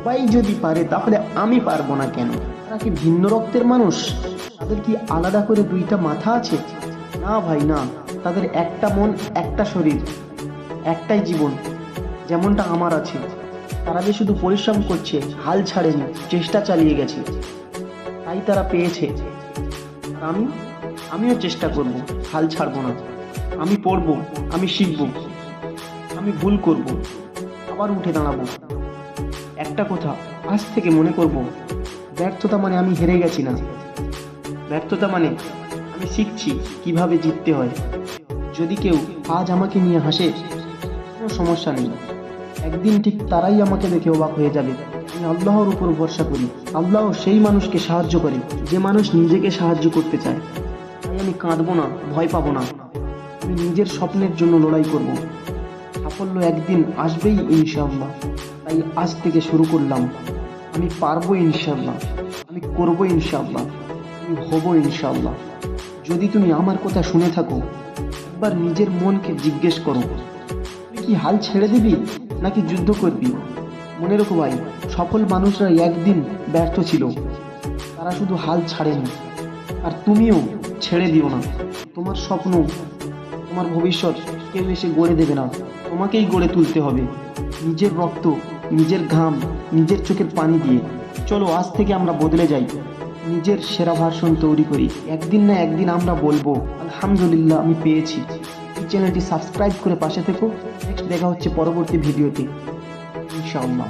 সবাই যদি পারে, তাহলে আমি পারব না কেন? তারা কি ভিন্ন রক্তের মানুষ? তাদের কি আলাদা করে দুইটা মাথা আছে? না ভাই, না। তাদের একটা মন, একটা শরীর, একটাই জীবন, যেমনটা আমার আছে। তারা যে শুধু পরিশ্রম করছে, হাল ছাড়েনি, চেষ্টা চালিয়ে গেছে। তাই তারা পেয়েছে। আমি, আমিও চেষ্টা করব, হাল ছাড়বো না। আমি পড়ব, আমি শিখব, আমি ভুল করব, আবার উঠে দাঁড়াবো। একটা কথা আজ থেকে মনে করব, ব্যর্থতা মানে আমি হেরে গেছি না। ব্যর্থতা মানে আমি শিখছি কীভাবে জিততে হয়। যদি কেউ আজ আমাকে নিয়ে হাসে, কোনো সমস্যা নেই। একদিন ঠিক তারাই আমাকে দেখে অবাক হয়ে যাবে। আমি আল্লাহর উপর ভরসা করি। আল্লাহ সেই মানুষকে সাহায্য করে, যে মানুষ নিজেকে সাহায্য করতে চায়। তাই আমি কাঁদবো না, ভয় পাবো না। আমি নিজের স্বপ্নের জন্য লড়াই করব। সাফল্য একদিন আসবেই ইনশাআল্লাহ। তাই আজ থেকে শুরু করলাম। আমি পারব ইনশাআল্লাহ। আমি করব ইনশাআল্লাহ। আমি হব ইনশাআল্লাহ। যদি তুমি আমার কথা শুনে থাকো, একবার নিজের মনকে জিজ্ঞেস করো, তুই কি হাল ছেড়ে দিবি নাকি যুদ্ধ করবি? মনে রেখো ভাই, সফল মানুষরা একদিন ব্যর্থ ছিল। তারা শুধু হাল ছাড়েনি। আর তুমিও ছেড়ে দিও না। তোমার স্বপ্ন, তোমার ভবিষ্যৎ কেউ এসে গড়ে দেবে না। তোমাকেই গড়ে তুলতে হবে। নিজের রক্ত, নিজের ঘাম, নিজের চোখের পানি দিয়ে। চলো, আজ থেকে আমরা বদলে যাই। নিজের সেরা ভার্সন তৈরি করি। একদিন না একদিন আমরা বলব, আলহামদুলিল্লাহ, আমি পেয়েছি। এই চ্যানেলটি সাবস্ক্রাইব করে পাশে থেকো। নেক্সট দেখা হচ্ছে পরবর্তী ভিডিওতে। ইনশাআল্লাহ।